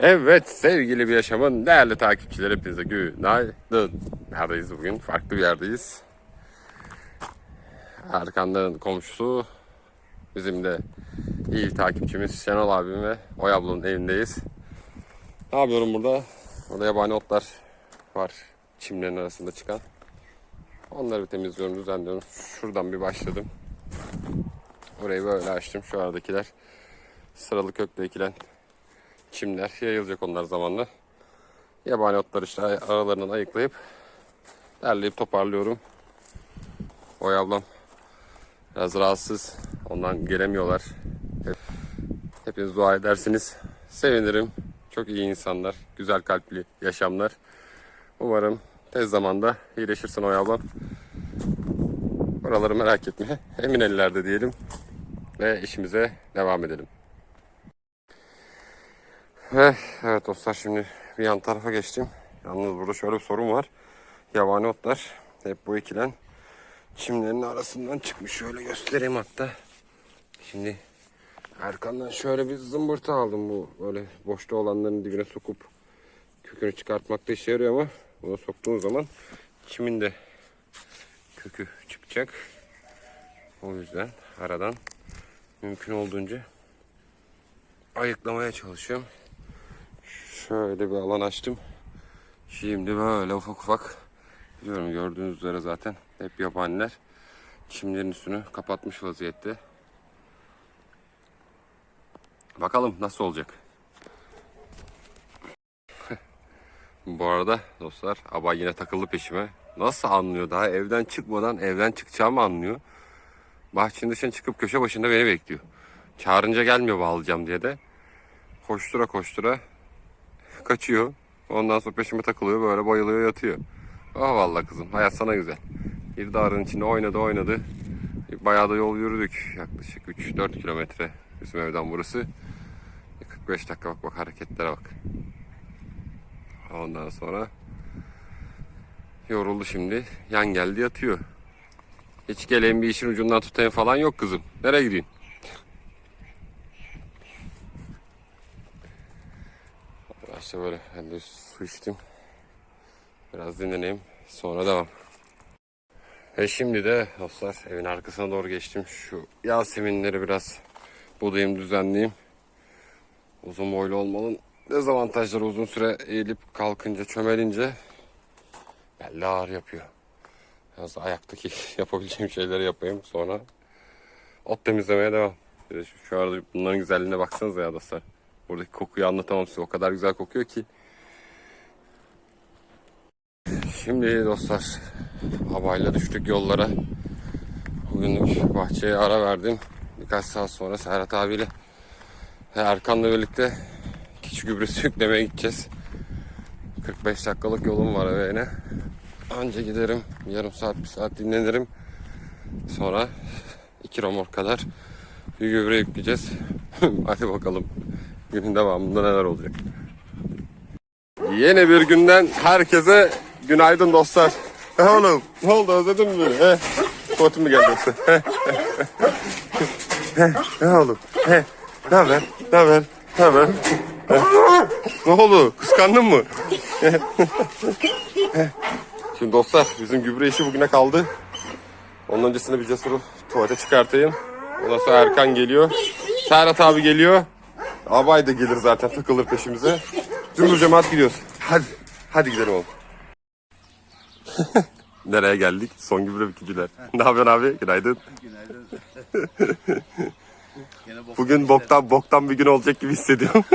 Evet sevgili bir yaşamın değerli takipçileri hepinize günaydın. Neredeyiz bugün? Farklı bir yerdeyiz. Erkan'ın komşusu bizim de iyi takipçimiz Şenol abim ve Oy ablanın evindeyiz. Ne yapıyorum burada? Burada yabani otlar var çimlerin arasında çıkan. Onları bir temizliyorum, düzenliyorum. Şuradan bir başladım. Orayı böyle açtım. Şu aradakiler sıralı kökle ekilen çimler yayılacak onlar zamanla. Yabani otları işte aralarından ayıklayıp derleyip toparlıyorum. Oy ablam biraz rahatsız. Ondan gelemiyorlar. Hepiniz dua edersiniz. Sevinirim. Çok iyi insanlar. Güzel kalpli yaşamlar. Umarım tez zamanda iyileşirsin Oy ablam. Oraları merak etme. Emin ellerde diyelim. Ve işimize devam edelim. Ve evet dostlar şimdi bir yan tarafa geçtim. Yalnız burada şöyle bir sorun var. Yabani otlar hep bu ekilen çimlerin arasından çıkmış. Şöyle göstereyim hatta. Şimdi Erkan'dan şöyle bir zımbırtı aldım bu böyle boşta olanların dibine sokup kökünü çıkartmakta işe yarıyor ama bunu soktuğun zaman çimin de kökü çıkacak. O yüzden aradan mümkün olduğunca ayıklamaya çalışıyorum. Şöyle bir alan açtım. Şimdi böyle ufak ufak biliyorum gördüğünüz üzere zaten hep yabaniler çimlerin üstünü kapatmış vaziyette. Bakalım nasıl olacak. Bu arada dostlar abay yine takıldı peşime. Nasıl anlıyor daha evden çıkmadan evden çıkacağımı anlıyor. Bahçenin dışına çıkıp köşe başında beni bekliyor. Çağırınca gelmiyor bağlayacağım diye de. Koştura koştura kaçıyor. Ondan sonra peşime takılıyor böyle bayılıyor yatıyor. Oh vallahi kızım hayat sana güzel. Bir dağın içinde oynadı oynadı. Bayağı da yol yürüdük. Yaklaşık 3-4 kilometre bizim evden burası. 45 dakika bak bak hareketlere bak. Ondan sonra yoruldu şimdi. Yan geldi yatıyor. Hiç geleyim bir işin ucundan tutayım falan yok kızım. Nereye gidiyorsun? İşte böyle ben de su içtim. Biraz dinleneyim. Sonra devam. Ve şimdi de dostlar evin arkasına doğru geçtim. Şu yaseminleri biraz budayım düzenleyeyim. Uzun boylu olmanın dezavantajları uzun süre eğilip kalkınca çömelince belli ağrı yapıyor. Da ayaktaki yapabileceğim şeyleri yapayım sonra ot temizlemeye devam. Şu arada bunların güzelliğine baksanıza ya dostlar. Buradaki kokuyu anlatamam size. O kadar güzel kokuyor ki. Şimdi dostlar havayla düştük yollara. Bugünlük bahçeye ara verdim. Birkaç saat sonra Serhat abiyle ve Erkan'la birlikte keçi gübresi yüklemeye gideceğiz. 45 dakikalık yolum var eve yine. Anca giderim. Yarım saat bir saat dinlenirim. Sonra iki romor kadar bir gübre yükleyeceğiz. Hadi bakalım günün devamında neler olacak. Yeni bir günden herkese günaydın dostlar. Oğlum ne oldu özledin mi beni? He? Tuvaletin mi geldi yoksa? He? He? Ne oğlum? He? Ne haber? Ne haber? Ne haber? He? Ne oldu? Kıskandın mı? Şimdi dostlar bizim gübre işi bugüne kaldı. Onun öncesinde bir cesuru tuvalete çıkartayım. Ondan sonra Erkan geliyor. Serhat abi geliyor. Abay da gelir zaten takılır peşimize. Cumhur cemaat gidiyoruz. Hadi. Hadi gidelim oğlum. Nereye geldik? Son gübre bükücüler. ne yapıyorsun abi? Günaydın. Günaydın. Bugün boktan boktan bir gün olacak gibi hissediyorum.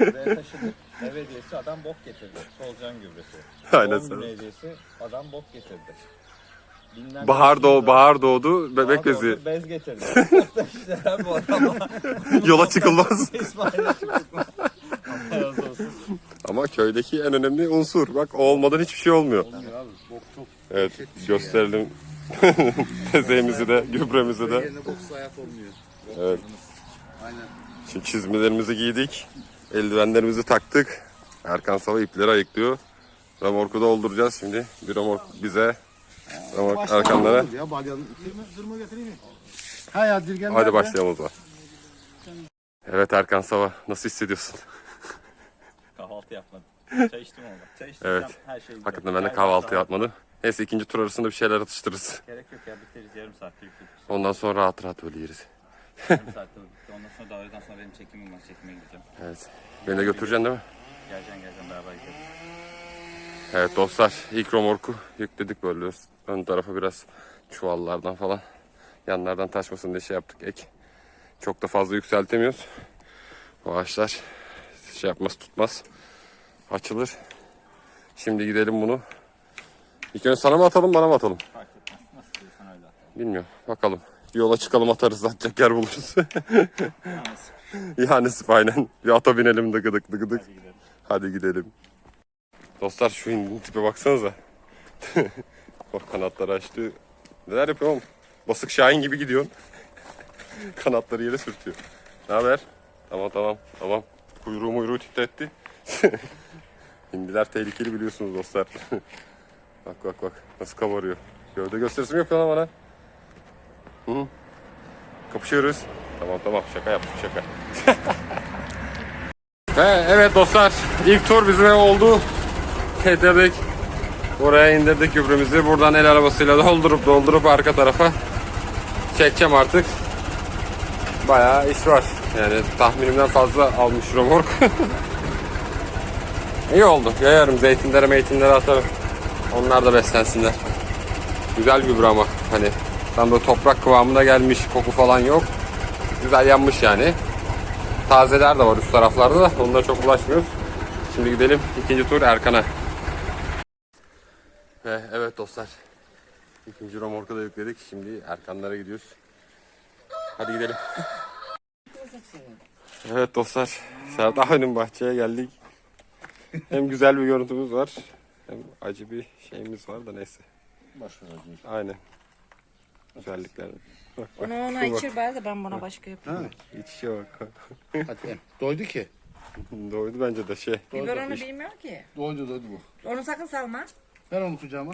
Buraya taşıdık. Ev hediyesi adam bok getirdi. Solucan gübresi. Aynen Doğum günü hediyesi adam bok getirdi. Bilmem bahar doğ bahar doğdu bahar bebek doğdu, bezi. Bez getirdi. işte bu adama. Yola çıkılmaz. İsmail'e? Allah razı olsun. Ama köydeki en önemli unsur. Bak o olmadan hiçbir şey olmuyor. Olmuyor abi. Bok çok Evet gösterelim. Tezeğimizi de gübremizi de. yerine boksa hayat olmuyor. Evet. Aynen. Şimdi çizmelerimizi giydik. Eldivenlerimizi taktık. Erkan Sava ipleri ayıklıyor. Ramorku dolduracağız şimdi. Bir ramork bize. Ramork Erkanlara. Ya balyanın zırma getireyim mi? Ha ya dirgen Hadi başlayalım o zaman. Evet Erkan Sava nasıl hissediyorsun? Kahvaltı yapmadım. Çay içtim orada. Çay içtim. Evet. Her şey güzel. Hakikaten ben de kahvaltı yapmadım. Neyse ikinci tur arasında bir şeyler atıştırırız. Gerek yok ya biteriz yarım saatte bitiririz. Ondan sonra rahat rahat öyle yeriz. yarım saatte bitti. Ondan sonra da öğleden sonra benim çekimim var. Çekime gideceğim. Evet. Beni de götüreceksin değil mi? Geleceksin geleceksin beraber gideriz. Evet dostlar ilk romorku yükledik böyle ön tarafa biraz çuvallardan falan yanlardan taşmasın diye şey yaptık ek. Çok da fazla yükseltemiyoruz. Bu ağaçlar şey yapmaz tutmaz. Açılır. Şimdi gidelim bunu. İlk önce sana mı atalım bana mı atalım? Fark etmez. Nasıl diyorsan öyle at. Bilmiyorum. Bakalım. Yola çıkalım atarız atacak yer buluruz. Yani sıf aynen. Bir ata binelim de gıdık gıdık. hadi gidelim. Hadi gidelim. Dostlar şu hindinin tipe baksanıza. Bak kanatları açtı. Neler yapıyor oğlum? Basık Şahin gibi gidiyorsun. Kanatları yere sürtüyor. Ne haber? Tamam tamam tamam. Kuyruğu muyruğu titretti. Hindiler tehlikeli biliyorsunuz dostlar. bak bak bak nasıl kabarıyor. Gövde gösterisi mi yapıyor lan bana? Hı? Kapışıyoruz. Tamam tamam şaka yaptım şaka. Ve evet dostlar ilk tur bizim oldu. Getirdik. Buraya indirdik gübremizi. Buradan el arabasıyla doldurup doldurup arka tarafa çekeceğim artık. Bayağı iş var. Yani tahminimden fazla almış romork. İyi oldu. Yayarım zeytinlere meytinlere atarım. Onlar da beslensinler. Güzel gübre ama hani tam böyle toprak kıvamına gelmiş koku falan yok. Güzel yanmış yani. Tazeler de var üst taraflarda da onlara çok ulaşmıyoruz. Şimdi gidelim ikinci tur Erkan'a. Ve evet dostlar. İkinci romorku da yükledik. Şimdi Erkanlara gidiyoruz. Hadi gidelim. Evet dostlar. Serhat Ağa'nın bahçeye geldik. Hem güzel bir görüntümüz var. Hem acı bir şeyimiz var da neyse. Aynen. Güzellikler. Bak, bak, Onu ona bak. içir bari de ben bana başka yapayım. İç içe bak. Hadi. Doydu ki. Doydu bence de şey. Biber onu bilmiyor ki. Doydu doydu bu. Onu sakın salma. Ver onu kucağıma.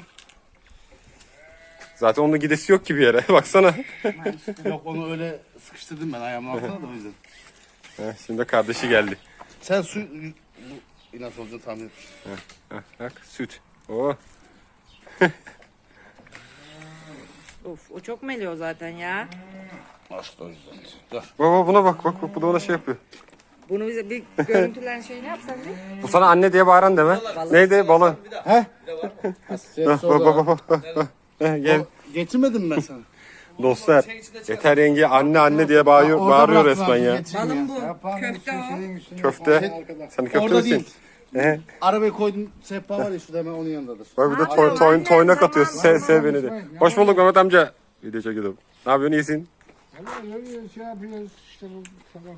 Zaten onun gidesi yok ki bir yere. Baksana. Yok onu öyle sıkıştırdım ben ayağımın altına da o yüzden. Heh, Şimdi de kardeşi geldi. Sen su... Bu inat olacağını tahmin etmiştim. Heh, Bak süt. Oh. Of o çok meliyor zaten ya. Açtı o yüzden. Dur. Baba buna bak bak bak bu da ona şey yapıyor. Bunu bize bir görüntülen şey ne yapsan bir? Bu sana anne diye bağıran deme. Neydi balı? He? Bak bak bak bak. Heh, Gel. Getirmedim ben sana. Dostlar. Yeter yenge anne anne diye bağırıyor, Orada bağırıyor resmen abi, ya. getireyim Balım ya. bu. Köfte o. Köfte. Sen köfte Orada misin? değil. He. Arabayı koydum. Sehpa var ya şurada hemen onun yanındadır. Bak bir de toy, toy, toynak atıyorsun. var, Sev, sev beni de. Hoş bulduk Mehmet amca. Video çekiyordum. Ne yapıyorsun iyisin? şey yapıyoruz işte bu sabah.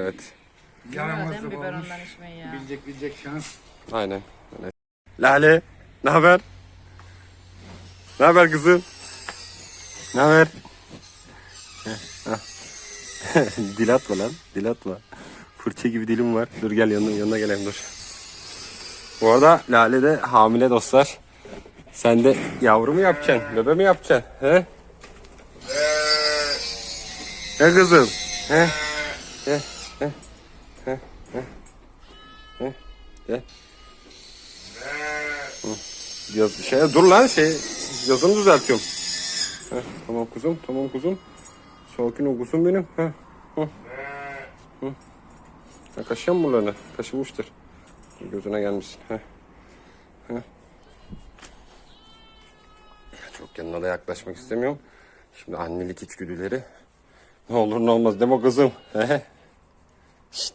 Evet. Ondan içmeyi ya? Bilecek bilecek şans. Aynen. Aynen. Lale. Ne haber? Ne haber kızım? Ne haber? Dil atma lan. Dil atma. Fırça gibi dilim var. Dur gel yanına, yanına geleyim dur. Bu arada Lale de hamile dostlar. Sen de yavru mu yapacaksın? Bebe mi yapacaksın? He? He kızım? He? He? He? Yaz, şey, dur lan şey yazını düzeltiyorum. Heh, tamam kuzum tamam kuzum. Sakin ol kuzum benim. Heh, hı. Hı. Ya kaşıyor mu buralarını? Kaşınmıştır. Gözüne gelmişsin. Heh. Heh. Çok yanına da yaklaşmak istemiyorum. Şimdi annelik içgüdüleri. Ne olur ne olmaz deme kızım. Şşt.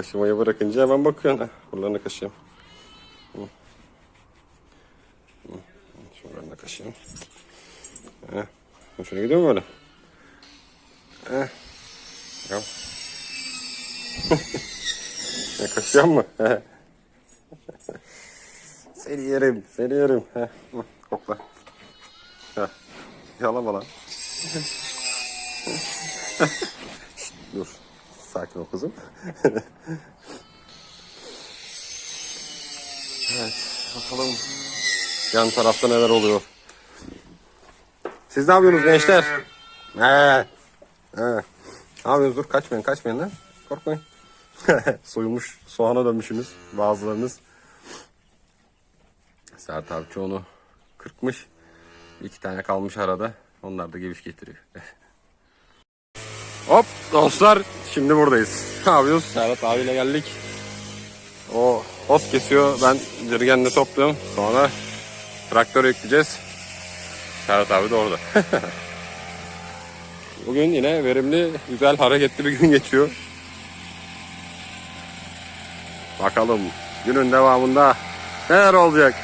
Kaşımayı bırakınca hemen bakıyorsun. Heh, buralarını. Hı. Şuralarını kaşıyım. Heh. Hoşuna gidiyor mu böyle? Heh. Ya. kaşıyor mu? Seni yerim, seni yerim. Kokla. Yalama lan. Dur. Sakin ol kızım. evet, bakalım yan tarafta neler oluyor. Siz ne yapıyorsunuz gençler? He. He. Ne yapıyorsunuz? Dur kaçmayın kaçmayın lan. Korkmayın. Soyulmuş soğana dönmüşsünüz bazılarınız. Sert abi çoğunu kırpmış. Bir iki tane kalmış arada. Onlar da geviş getiriyor. Hop dostlar şimdi buradayız. Ne yapıyoruz? Serhat abiyle geldik. O hos kesiyor. Ben dirgenle topluyorum. Sonra traktör yükleyeceğiz. Serhat abi de orada. Bugün yine verimli, güzel, hareketli bir gün geçiyor. Bakalım günün devamında neler olacak?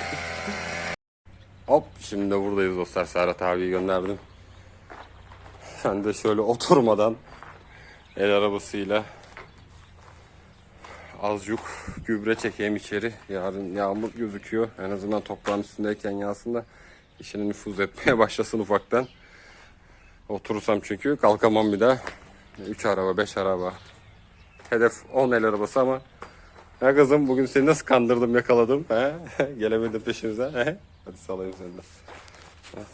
Hop şimdi de buradayız dostlar. Serhat abiyi gönderdim. Sen de şöyle oturmadan el arabasıyla azıcık gübre çekeyim içeri. Yarın yağmur gözüküyor. En azından toprağın üstündeyken yağsın da işine nüfuz etmeye başlasın ufaktan. Oturursam çünkü kalkamam bir daha. 3 araba, 5 araba. Hedef 10 el arabası ama ya kızım bugün seni nasıl kandırdım yakaladım. He? Gelemedim peşinize. He? Hadi salayım seni de. Ha,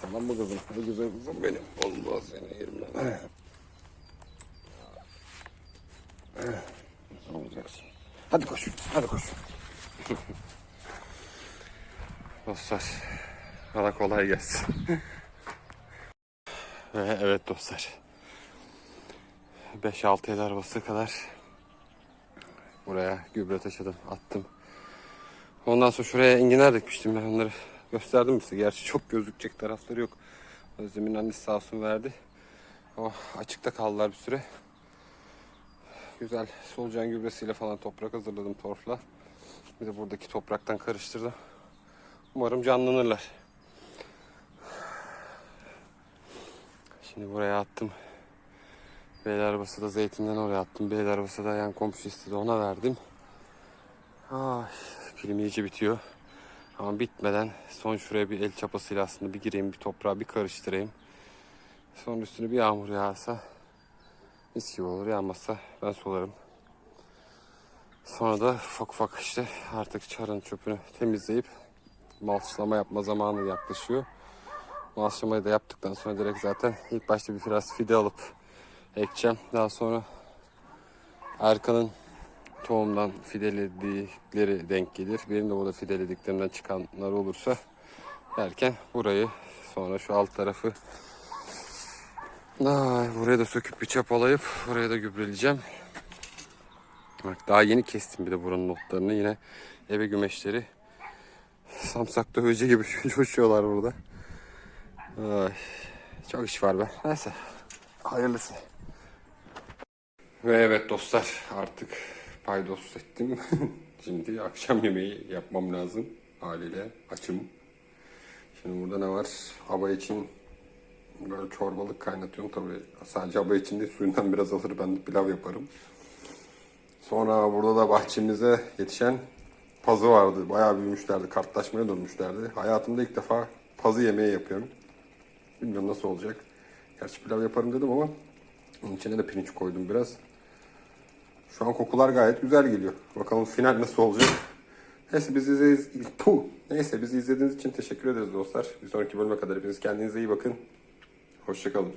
tamam mı kızım? Hadi güzel kızım benim. Allah seni yerimden. He. He. Olacaksın. Hadi koş. Hadi koş. Dostlar. Bana kolay gelsin. Ve evet dostlar. 5-6 el arabası kadar buraya gübre taşıdım, attım. Ondan sonra şuraya enginar dikmiştim ben onları gösterdim size. Gerçi çok gözükecek tarafları yok. Özlem'in annesi sağ olsun verdi. O açıkta kaldılar bir süre. Güzel solucan gübresiyle falan toprak hazırladım torfla. Bir de buradaki topraktan karıştırdım. Umarım canlanırlar. Şimdi buraya attım. Beyler da zeytinden oraya attım. Beyler arabası da yan komşu istedi ona verdim. Ay, pilim iyice bitiyor. Ama bitmeden son şuraya bir el çapasıyla aslında bir gireyim bir toprağa bir karıştırayım. Sonra üstüne bir yağmur yağsa mis gibi olur yağmazsa ben solarım. Sonra da ufak ufak işte artık çarın çöpünü temizleyip malçlama yapma zamanı yaklaşıyor. Malçlamayı da yaptıktan sonra direkt zaten ilk başta bir biraz fide alıp ekeceğim. Daha sonra Erkan'ın tohumdan fideledikleri denk gelir. Benim de burada fidelediklerimden çıkanlar olursa derken burayı sonra şu alt tarafı Ay, buraya da söküp bir çapalayıp buraya da gübreleyeceğim. Bak daha yeni kestim bir de buranın notlarını yine eve gümeşleri samsak döveci gibi coşuyorlar burada. Ay, çok iş var be. Neyse. Hayırlısı. Ve evet dostlar artık paydos ettim. Şimdi akşam yemeği yapmam lazım. Haliyle açım. Şimdi burada ne var? Aba için böyle çorbalık kaynatıyorum. Tabii sadece aba için değil suyundan biraz alır ben de pilav yaparım. Sonra burada da bahçemize yetişen pazı vardı. Bayağı büyümüşlerdi. Kartlaşmaya dönmüşlerdi. Hayatımda ilk defa pazı yemeği yapıyorum. Bilmiyorum nasıl olacak. Gerçi pilav yaparım dedim ama içine de pirinç koydum biraz. Şu an kokular gayet güzel geliyor. Bakalım final nasıl olacak. Neyse bizi izlediğiniz, Puh! Neyse bizi izlediğiniz için teşekkür ederiz dostlar. Bir sonraki bölüme kadar hepiniz kendinize iyi bakın. Hoşçakalın.